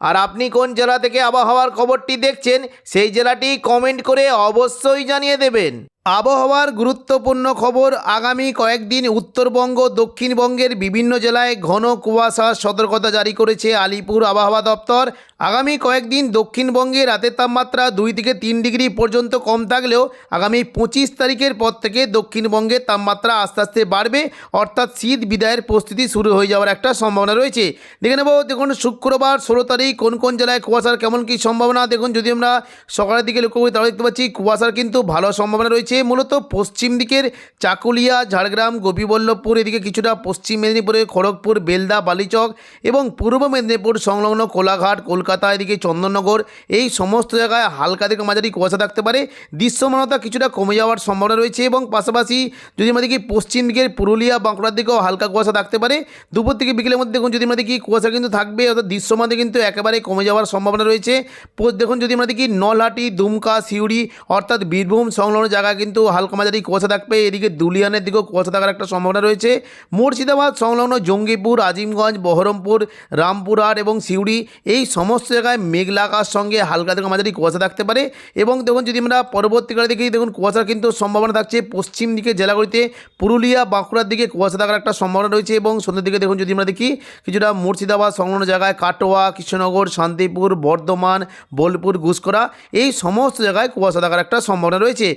আর আপনি কোন জেলা থেকে আবহাওয়ার খবরটি দেখছেন, সেই জেলাটি কমেন্ট করে অবশ্যই জানিয়ে দেবেন। আবহাওয়ার গুরুত্বপূর্ণ খবর আগামী কয়েকদিন উত্তরবঙ্গ, দক্ষিণবঙ্গের বিভিন্ন জেলায় ঘন কুয়াশার সতর্কতা জারি করেছে আলিপুর আবহাওয়া দপ্তর। আগামী কয়েকদিন দক্ষিণবঙ্গে রাতের তাপমাত্রা দুই থেকে তিন ডিগ্রি পর্যন্ত কম থাকলেও আগামী পঁচিশ তারিখের পর থেকে দক্ষিণবঙ্গের তাপমাত্রা আস্তে আস্তে বাড়বে। অর্থাৎ শীত বিদায়ের প্রস্তুতি শুরু হয়ে যাওয়ার একটা সম্ভাবনা রয়েছে। দেখে নেব দেখুন শুক্রবার ষোলো তারিখ কোন কোন জেলায় কুয়াশার কেমন কী সম্ভাবনা। দেখুন যদি আমরা সকালের দিকে লক্ষ্য করি তাহলে দেখতে পাচ্ছি কুয়াশার কিন্তু ভালো সম্ভাবনা রয়েছে। মূলত পশ্চিম দিকের চাকুলিয়া, ঝাড়গ্রাম, গোপীবল্লভপুর, এদিকে কিছুটা পশ্চিম মেদিনীপুরের খড়গপুর, বেলদা, বালিচক এবং পূর্ব মেদিনীপুর সংলগ্ন কোলাঘাট, কলকাতা, এদিকে চন্দননগর, এই সমস্ত জায়গায় হালকা থেকে মাঝারি কুয়াশা থাকতে পারে। দৃশ্যমানতা কিছুটা কমে যাওয়ার সম্ভাবনা রয়েছে এবং পাশাপাশি যদি আমরা দেখি পশ্চিম দিকের পুরুলিয়া, বাঁকুড়ার দিকেও হালকা কুয়াশা থাকতে পারে। দুপুর থেকে বিকেলের মধ্যে দেখুন যদি আমরা দেখি কুয়াশা কিন্তু থাকবে, অর্থাৎ দৃশ্যমানতা কিন্তু একেবারে কমে যাওয়ার সম্ভাবনা রয়েছে। দেখুন যদি আমরা দেখি নলহাটি, দুমকা, সিউড়ি অর্থাৎ বীরভূম সংলগ্ন কিন্তু হালকা মাঝারি কুয়াশা থাকবে। এদিকে দুলিয়ানের দিকেও কুয়াশা থাকার একটা সম্ভাবনা রয়েছে। মুর্শিদাবাদ, সংলগ্ন জঙ্গিপুর, আজিমগঞ্জ, বহরমপুর, রামপুরহাট এবং সিউড়ি এই সমস্ত জায়গায় মেঘলা আকাশ সঙ্গে হালকা থেকে মাঝারি কুয়াশা থাকতে পারে। এবং দেখুন, যদি আমরা পরবর্তীকালে দেখি দেখুন, কুয়াশার কিন্তু সম্ভাবনা থাকছে পশ্চিম দিকে জেলাগুলিতে। পুরুলিয়া, বাঁকুড়ার দিকে কুয়াশা থাকার একটা সম্ভাবনা রয়েছে এবং সন্ধ্যের দিকে দেখুন, যদি আমরা দেখি, কিছুটা মুর্শিদাবাদ, সংলগ্ন জায়গায় কাটোয়া, কৃষ্ণনগর, শান্তিপুর, বর্ধমান, বোলপুর ঘুষকরা এই সমস্ত জায়গায় কুয়াশা থাকার একটা সম্ভাবনা রয়েছে।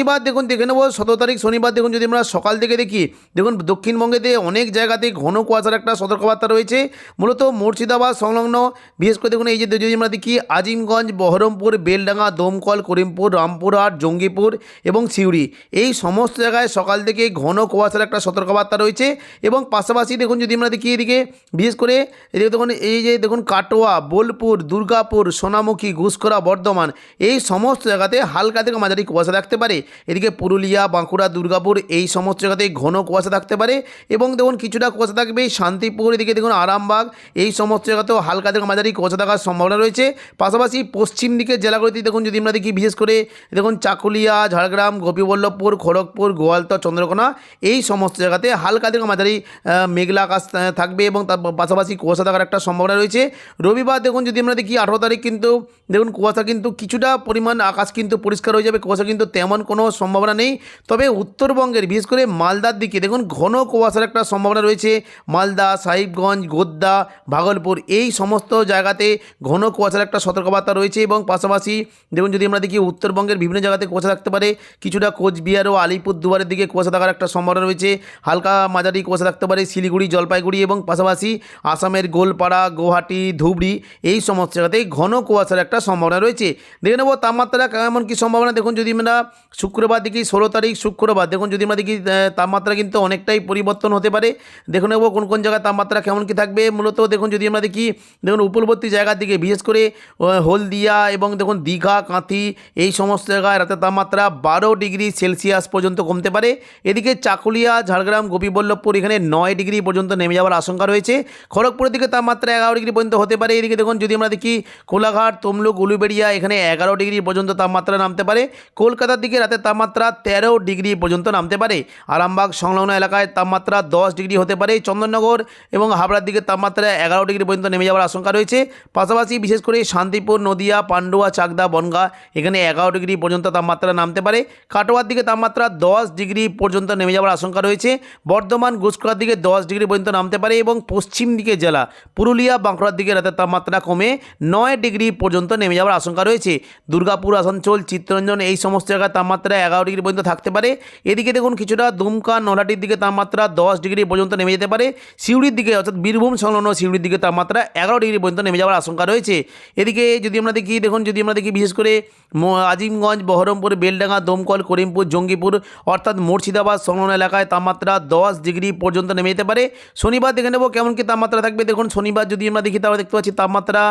শনিবার দেখুন, দেখে নেব, সতেরো তারিখ শনিবার দেখুন, যদি আমরা সকাল থেকে দেখি, দেখুন দক্ষিণবঙ্গেতে অনেক জায়গাতে ঘন কুয়াশার একটা সতর্কবার্তা রয়েছে। মূলত মুর্শিদাবাদ সংলগ্ন, বিশেষ করে দেখুন, এই যে যদি আমরা দেখি, আজিমগঞ্জ, বহরমপুর, বেলডাঙ্গা, দমকল, করিমপুর, রামপুরহাট, জঙ্গিপুর এবং সিউড়ি, এই সমস্ত জায়গায় সকাল থেকে ঘন কুয়াশার একটা সতর্কবার্তা রয়েছে। এবং পাশাপাশি দেখুন, যদি আমরা দেখি এদিকে, বিশেষ করে এদিকে দেখুন, এই যে দেখুন, কাটোয়া, বোলপুর, দুর্গাপুর, সোনামুখী ঘুষকরা বর্ধমান, এই সমস্ত জায়গাতে হালকা থেকে মাঝারি কুয়াশা থাকতে পারে। এদিকে পুরুলিয়া, বাঁকুড়া, দুর্গাপুর এই সমস্ত জায়গাতে ঘন কুয়াশা থাকতে পারে এবং দেখুন কিছুটা কুয়াশা থাকবে শান্তিপুর, এদিকে দেখুন আরামবাগ, এই সমস্ত জায়গাতেও হালকা থেকে মাঝারি কুয়াশা থাকার সম্ভাবনা রয়েছে। পাশাপাশি পশ্চিম দিকের জেলাগুলিতে দেখুন যদি আমরা দেখি বিশেষ করে দেখুন চাকুলিয়া, ঝাড়গ্রাম, গোপীবল্লভপুর, খড়গপুর, গোয়ালতর, চন্দ্রকোনা, এই সমস্ত জায়গাতে হালকা থেকে মাঝারি মেঘলা আকাশ থাকবে এবং তার পাশাপাশি কুয়াশা থাকার একটা সম্ভাবনা রয়েছে। রবিবার দেখুন যদি আমরা দেখি আঠারো তারিখ কিন্তু দেখুন কুয়াশা কিন্তু কিছুটা পরিমাণ আকাশ কিন্তু পরিষ্কার হয়ে যাবে। কুয়াশা কিন্তু তেমন কোনো সম্ভাবনা নেই। তবে উত্তরবঙ্গের, বিশেষ করে মালদার দিকে দেখুন, ঘন কুয়াশার একটা সম্ভাবনা রয়েছে। মালদা, সাহিবগঞ্জ গোদ্দা ভাগলপুর, এই সমস্ত জায়গাতে ঘন কুয়াশার একটা সতর্কবার্তা রয়েছে এবং পাশাপাশি দেখুন, যদি আমরা দেখি উত্তরবঙ্গের বিভিন্ন জায়গাতে কুয়াশা থাকতে পারে, কিছুটা কোচবিহার ও আলিপুরদুয়ারের দিকে কুয়াশা থাকার একটা সম্ভাবনা রয়েছে। হালকা মাঝারি কুয়াশা থাকতে পারে, শিলিগুড়ি, জলপাইগুড়ি এবং পাশাপাশি আসামের গোলপাড়া, গুয়াহাটি, ধুবড়ি, এই সমস্ত জায়গাতে ঘন কুয়াশার একটা সম্ভাবনা রয়েছে। দেখে নেব তাপমাত্রা, কেমন কী সম্ভাবনা, দেখুন, যদি আমরা শুক্রবার দেখি ষোলো তারিখ শুক্রবার। দেখুন, যদি আমরা দেখি তাপমাত্রা কিন্তু অনেকটাই পরিবর্তন হতে পারে। দেখে নেব কোন কোন জায়গায় তাপমাত্রা কেমন কী থাকবে। মূলত দেখুন, যদি আমরা দেখি, দেখুন, উপলবর্তী জায়গার দিকে, বিশেষ করে হলদিয়া এবং দেখুন, দীঘা, কাঁথি, এই সমস্ত জায়গায় রাতের তাপমাত্রা বারো ডিগ্রি সেলসিয়াস পর্যন্ত কমতে পারে। এদিকে চাকুলিয়া, ঝাড়গ্রাম, গোপীবল্লভপুর এখানে নয় ডিগ্রি পর্যন্ত নেমে যাওয়ার আশঙ্কা রয়েছে। খড়গপুরের দিকে তাপমাত্রা এগারো ডিগ্রি পর্যন্ত হতে পারে। এদিকে দেখুন, যদি আমরা দেখি, কোলাঘাট, তমলুক, উলুবেড়িয়া এখানে এগারো ডিগ্রি পর্যন্ত তাপমাত্রা নামতে পারে। কলকাতার দিকে তাপমাত্রা তেরো ডিগ্রি পর্যন্ত নামতে পারে। আরামবাগ সংলগ্ন এলাকায় তাপমাত্রা দশ ডিগ্রি হতে পারে। চন্দননগর এবং হাবড়ার দিকে তাপমাত্রা এগারো ডিগ্রি পর্যন্ত নেমে যাওয়ার আশঙ্কা রয়েছে। পাশাপাশি বিশেষ করে শান্তিপুর, নদিয়া, পান্ডুয়া, চাকদা, বনগা এখানে এগারো ডিগ্রি পর্যন্ত তাপমাত্রা নামতে পারে। কাটোয়ার দিকে তাপমাত্রা দশ ডিগ্রি পর্যন্ত নেমে যাওয়ার আশঙ্কা রয়েছে। বর্ধমান গুসকরার দিকে দশ ডিগ্রি পর্যন্ত নামতে পারে এবং পশ্চিম দিকে জেলা পুরুলিয়া, বাঁকুড়ার দিকে রাতের তাপমাত্রা কমে নয় ডিগ্রি পর্যন্ত নেমে যাওয়ার আশঙ্কা রয়েছে। দুর্গাপুর, আসানসোল, চিত্তরঞ্জন এই সমস্ত জায়গায় তাপমাত্রা তাপমাত্রা এগারো ডিগ্রি পর্যন্ত থাকতে পারে। এদিকে দেখুন কিছুটা দুমকা নলাটির দিকে তাপমাত্রা দশ ডিগ্রি পর্যন্ত নেমে যেতে পারে। সিউড়ির দিকে অর্থাৎ বীরভূম সংলগ্ন সিউড়ির দিকে তাপমাত্রা এগারো ডিগ্রি পর্যন্ত নেমে যাওয়ার আশঙ্কা রয়েছে। এদিকে যদি আমরা দেখি দেখুন যদি আমরা দেখি বিশেষ করে আজিমগঞ্জ বহরমপুর বেলডাঙ্গা দমকল করিমপুর জঙ্গিপুর অর্থাৎ মুর্শিদাবাদ সংলগ্ন এলাকায় তাপমাত্রা দশ ডিগ্রি পর্যন্ত নেমে যেতে পারে। শনিবার দেখে নেব কেমন কি তাপমাত্রা থাকবে। দেখুন শনিবার যদি আমরা দেখি তাহলে দেখতে পাচ্ছি তাপমাত্রা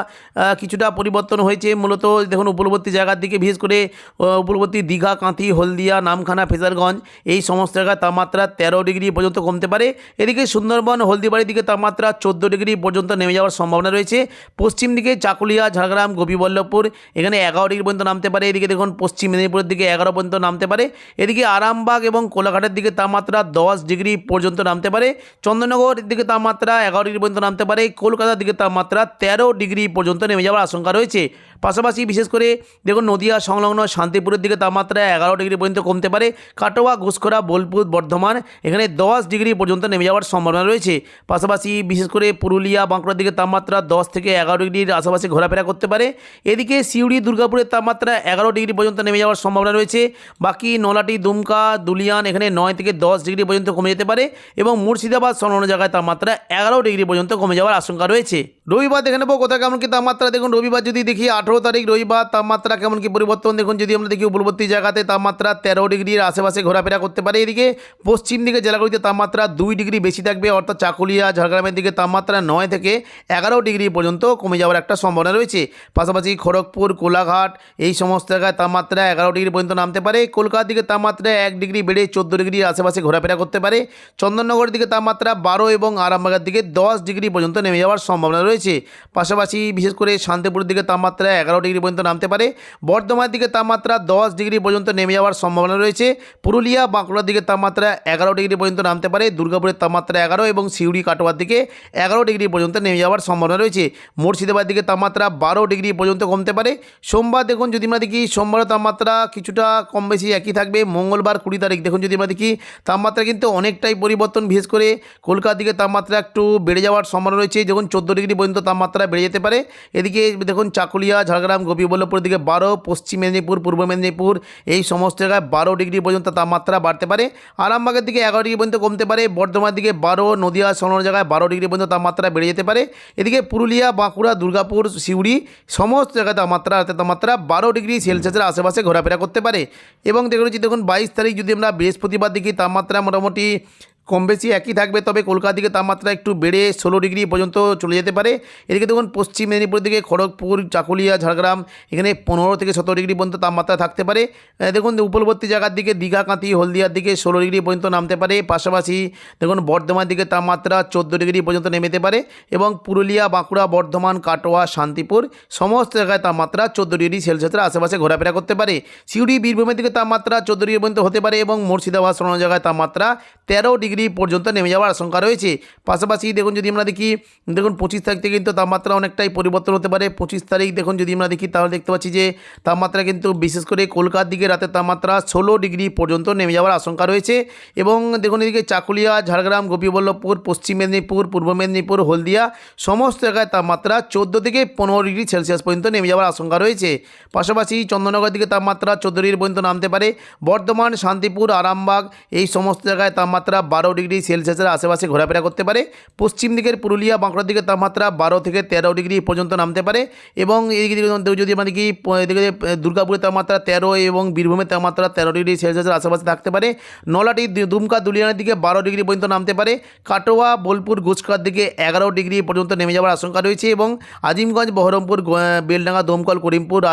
কিছুটা পরিবর্তন হয়েছে। মূলত দেখুন উপকূলবর্তী জায়গার দিকে বিশেষ করে আহ, উপকূলবর্তী দীঘা কাঁথি হলদিয়া, নামখানা, ফেজারগঞ্জ, এই সমস্ত জায়গায় তাপমাত্রা তেরো ডিগ্রি পর্যন্ত কমতে পারে। এদিকে সুন্দরবন, হলদিবাড়ির দিকে তাপমাত্রা চোদ্দ ডিগ্রি পর্যন্ত নেমে যাওয়ার সম্ভাবনা রয়েছে। পশ্চিম দিকে চাকুলিয়া, ঝাড়গ্রাম, গোপীবল্লভপুর, এখানে এগারো ডিগ্রি পর্যন্ত নামতে পারে। এদিকে দেখুন, পশ্চিম মেদিনীপুরের দিকে এগারো পর্যন্ত নামতে পারে। এদিকে আরামবাগ এবং কোলাঘাটের দিকে তাপমাত্রা দশ ডিগ্রি পর্যন্ত নামতে পারে। চন্দননগরের দিকে তাপমাত্রা এগারো ডিগ্রি পর্যন্ত নামতে পারে। কলকাতার দিকে তাপমাত্রা তেরো ডিগ্রি পর্যন্ত নেমে যাওয়ার আশঙ্কা রয়েছে। পাশাপাশি বিশেষ করে দেখুন নদিয়া সংলগ্ন শান্তিপুরের দিকে তাপমাত্রা এগারো ডিগ্রি পর্যন্ত কমতে পারে। কাটোয়া ঘুষখরা বোলপুর, বর্ধমান এখানে দশ ডিগ্রি পর্যন্ত নেমে যাওয়ার সম্ভাবনা রয়েছে। পাশাপাশি বিশেষ করে পুরুলিয়া, বাঁকুড়ার দিকে তাপমাত্রা দশ থেকে এগারো ডিগ্রির আশেপাশে ঘোরাফেরা করতে পারে। এদিকে সিউড়ি, দুর্গাপুরের তাপমাত্রা এগারো ডিগ্রি পর্যন্ত নেমে যাওয়ার সম্ভাবনা রয়েছে। বাকি নলাটি দুমকা, দুলিয়ান এখানে নয় থেকে দশ ডিগ্রি পর্যন্ত কমে যেতে পারে এবং মুর্শিদাবাদ সংলগ্ন জায়গায় তাপমাত্রা এগারো ডিগ্রি পর্যন্ত কমে যাওয়ার আশঙ্কা রয়েছে। রবিবার দেখে নেব কোথায় কেমন কি তাপমাত্রা। দেখুন রবিবার যদি দেখি আঠেরো তারিখ রবিবার তাপমাত্রা কেমন কি পরিবর্তন? দেখুন, যদি আমরা দেখি উপলবর্তী জায়গাতে তাপমাত্রা তেরো ডিগ্রির আশেপাশে ঘোরাফেরা করতে পারে। এদিকে পশ্চিম দিকে জেলাগুলিতে তাপমাত্রা দুই ডিগ্রি বেশি থাকবে, অর্থাৎ চাকুলিয়া, ঝাড়গ্রামের দিকে তাপমাত্রা নয় থেকে এগারো ডিগ্রি পর্যন্ত কমে যাওয়ার একটা সম্ভাবনা রয়েছে। পাশাপাশি খড়গপুর, কোলাঘাট এই সমস্ত জায়গায় তাপমাত্রা এগারো ডিগ্রি পর্যন্ত নামতে পারে। কলকাতার দিকে তাপমাত্রা এক ডিগ্রি বেড়ে চোদ্দ ডিগ্রির আশেপাশে ঘোরাফেরা করতে পারে। চন্দননগরের দিকে তাপমাত্রা বারো এবং আরামবাগের দিকে দশ ডিগ্রি পর্যন্ত নেমে যাওয়ার সম্ভাবনা রয়েছে। পাশাপাশি বিশেষ করে শান্তিপুরের দিকে তাপমাত্রা এগারো ডিগ্রি পর্যন্ত নামতে পারে। বর্ধমানের দিকে তাপমাত্রা দশ ডিগ্রি পর্যন্ত নেমে যাওয়ার সম্ভাবনা রয়েছে। পুরুলিয়া, বাঁকুড়ার দিকে তাপমাত্রা এগারো ডিগ্রি পর্যন্ত নামতে পারে। দুর্গাপুরের তাপমাত্রা এগারো এবং সিউড়ি কাটোয়ার দিকে এগারো ডিগ্রি পর্যন্ত নেমে যাওয়ার সম্ভাবনা রয়েছে। মুর্শিদাবাদ দিকে তাপমাত্রা বারো ডিগ্রি পর্যন্ত কমতে পারে। সোমবার দেখুন যদি আমরা দেখি, সোমবারের তাপমাত্রা কিছুটা কম বেশি একই থাকবে। মঙ্গলবার কুড়ি তারিখ দেখুন যদি আমরা দেখি, তাপমাত্রা কিন্তু অনেকটাই পরিবর্তন, বিশেষ করে কলকাতার দিকে তাপমাত্রা একটু বেড়ে যাওয়ার সম্ভাবনা রয়েছে। যখন চোদ্দ ডিগ্রি পর্যন্ত তাপমাত্রা বেড়ে যেতে পারে। এদিকে দেখুন চাকুলিয়া ঝাড়গ্রাম, গোপীবল্লভপুরের দিকে বারো, পশ্চিম মেদিনীপুর, পূর্ব মেদিনীপুর, এই সমস্ত জায়গায় বারো ডিগ্রি পর্যন্ত তাপমাত্রা বাড়তে পারে। আরামবাগের দিকে এগারো ডিগ্রি পর্যন্ত কমতে পারে। বর্ধমানের দিকে বারো, নদীয়া, সংলগ্ন জায়গায় বারো ডিগ্রি পর্যন্ত তাপমাত্রা বেড়ে যেতে পারে। এদিকে পুরুলিয়া, বাঁকুড়া, দুর্গাপুর, সিউড়ি সমস্ত জায়গায় তাপমাত্রা, রাতের তাপমাত্রা বারো ডিগ্রি সেলসিয়াসের আশেপাশে ঘোরাফেরা করতে পারে। এবং দেখুন দেখুন, বাইশ তারিখ যদি আমরা বৃহস্পতিবার দেখি, তাপমাত্রা মোটামুটি কম বেশি একই থাকবে, তবে কলকাতা দিকে তাপমাত্রা একটু বেড়ে ষোলো ডিগ্রি পর্যন্ত চলে যেতে পারে। এদিকে দেখুন, পশ্চিম মেদিনীপুর দিকে খড়গপুর, চাকুলিয়া, ঝাড়গ্রাম, এখানে পনেরো থেকে সতেরো ডিগ্রি পর্যন্ত তাপমাত্রা থাকতে পারে। দেখুন, উপকূলবর্তী জায়গার দিকে দীঘা, কাঁথি, হলদিয়ার দিকে ষোলো ডিগ্রি পর্যন্ত নামতে পারে। পাশাপাশি দেখুন বর্ধমান দিকে তাপমাত্রা চোদ্দ ডিগ্রি পর্যন্ত নেমেতে পারে এবং পুরুলিয়া, বাঁকুড়া, বর্ধমান, কাটোয়া, শান্তিপুর সমস্ত জায়গায় তাপমাত্রা চোদ্দ ডিগ্রি সেলসিয়াসের আশেপাশে ঘোরাফেরা করতে পারে। সিউড়ি, বীরভূমের দিকে তাপমাত্রা চোদ্দ ডিগ্রি পর্যন্ত হতে পারে এবং মুর্শিদাবাদ কোনো জায়গায় তাপমাত্রা তেরো ডিগ্রি পর্যন্ত নেমে যাওয়ার আশঙ্কা রয়েছে। পাশাপাশি দেখুন যদি আমরা দেখি, দেখুন পঁচিশ তারিখ থেকে কিন্তু তাপমাত্রা অনেকটাই পরিবর্তন হতে পারে। পঁচিশ তারিখ দেখুন যদি আমরা দেখি, তাহলে দেখতে পাচ্ছি যে তাপমাত্রা কিন্তু বিশেষ করে কলকাতার দিকে রাতের তাপমাত্রা ষোলো ডিগ্রি পর্যন্ত নেমে যাওয়ার আশঙ্কা রয়েছে। এবং দেখুন এদিকে চাকুলিয়া, ঝাড়গ্রাম, গোপীবল্লভপুর, পশ্চিম মেদিনীপুর, পূর্ব মেদিনীপুর, হলদিয়া সমস্ত জায়গায় তাপমাত্রা চোদ্দ থেকে পনেরো ডিগ্রি সেলসিয়াস পর্যন্ত নেমে যাওয়ার আশঙ্কা রয়েছে। পাশাপাশি চন্দ্রনগর দিকে তাপমাত্রা চোদ্দ ডিগ্রি পর্যন্ত নামতে পারে। বর্ধমান, শান্তিপুর, আরামবাগ এই সমস্ত জায়গায় তাপমাত্রা বারো ডিগ্রি সেলসিয়াসের আশেপাশে ঘোরাফেরা করতে পারে। পশ্চিম দিকের পুরুলিয়া, বাঁকুড়ার দিকে তাপমাত্রা বারো থেকে তেরো ডিগ্রি পর্যন্ত নামতে পারে এবং এদিকে যদি- আমরা দেখি এদিকে দুর্গাপুরের তাপমাত্রা তেরো এবং বীরভূমের তাপমাত্রা তেরো ডিগ্রি সেলসিয়াসের আশেপাশে থাকতে পারে। নলাটি দুমকা দুলিয়ানের দিকে বারো ডিগ্রি পর্যন্ত নামতে পারে। কাটোয়া, বোলপুর গুচকার দিকে এগারো ডিগ্রি পর্যন্ত নেমে যাওয়ার আশঙ্কা রয়েছে এবং আজিমগঞ্জ, বহরমপুর বেলডাঙ্গা, দমকল, করিমপুর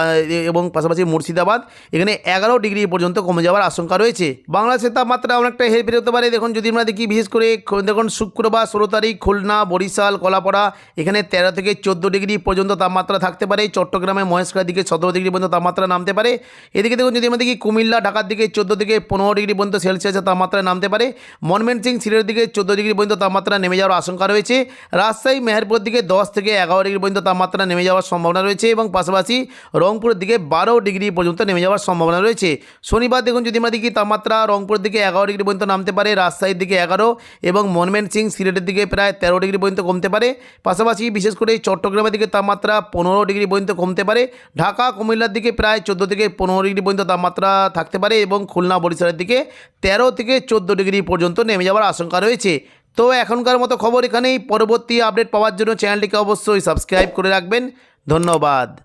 এবং পাশাপাশি মুর্শিদাবাদ এখানে এগারো ডিগ্রি পর্যন্ত কমে যাওয়ার আশঙ্কা রয়েছে। বাংলাদেশের তাপমাত্রা অনেকটা হেরফের হতে পারে। দেখুন, যদি আমরা দেখি বিশেষ করে দেখুন, শুক্রবার ষোলো তারিখ, খুলনা, বরিশাল, কলাপাড়া, এখানে তেরো থেকে চোদ্দ ডিগ্রি পর্যন্ত তাপমাত্রা থাকতে পারে। চট্টগ্রামে মহেশখালীর দিকে সতেরো ডিগ্রি পর্যন্ত তাপমাত্রা নামতে পারে। এদিকে দেখুন, যদি আমরা দেখি কুমিল্লা, ঢাকার দিকে চোদ্দ থেকে পনেরো ডিগ্রি পর্যন্ত সেলসিয়াসের তাপমাত্রা নামতে পারে। মনমেন সিং সিলেটের দিকে চোদ্দ ডিগ্রি পর্যন্ত তাপমাত্রা নেমে যাওয়ার আশঙ্কা রয়েছে। রাজশাহী মেহেরপুর দিকে দশ থেকে এগারো ডিগ্রি পর্যন্ত তাপমাত্রা নেমে যাওয়ার সম্ভাবনা রয়েছে এবং পাশাপাশি রংপুরের দিকে বারো ডিগ্রি পর্যন্ত নেমে যাওয়ার সম্ভাবনা রয়েছে। শনিবার দেখুন, যদি আমরা দেখি তাপমাত্রা রংপুরের দিকে এগারো ডিগ্রি পর্যন্ত নামতে পারে, রাজশাহীর দিকে দিকে এগারো এবং মনমেন সিং সিলেটের দিকে প্রায় তেরো ডিগ্রি পর্যন্ত কমতে পারে। পাশাপাশি বিশেষ করে চট্টগ্রামের দিকে তাপমাত্রা পনেরো ডিগ্রি পর্যন্ত কমতে পারে। ঢাকা, কুমিল্লার দিকে প্রায় চোদ্দ থেকে পনেরো ডিগ্রি পর্যন্ত তাপমাত্রা থাকতে পারে এবং খুলনা, বরিশালের দিকে তেরো থেকে চোদ্দ ডিগ্রি পর্যন্ত নেমে যাওয়ার আশঙ্কা রয়েছে। তো এখনকার মতো খবর এখানেই। পরবর্তী আপডেট পাওয়ার জন্য চ্যানেলটিকে অবশ্যই সাবস্ক্রাইব করে রাখবেন। ধন্যবাদ।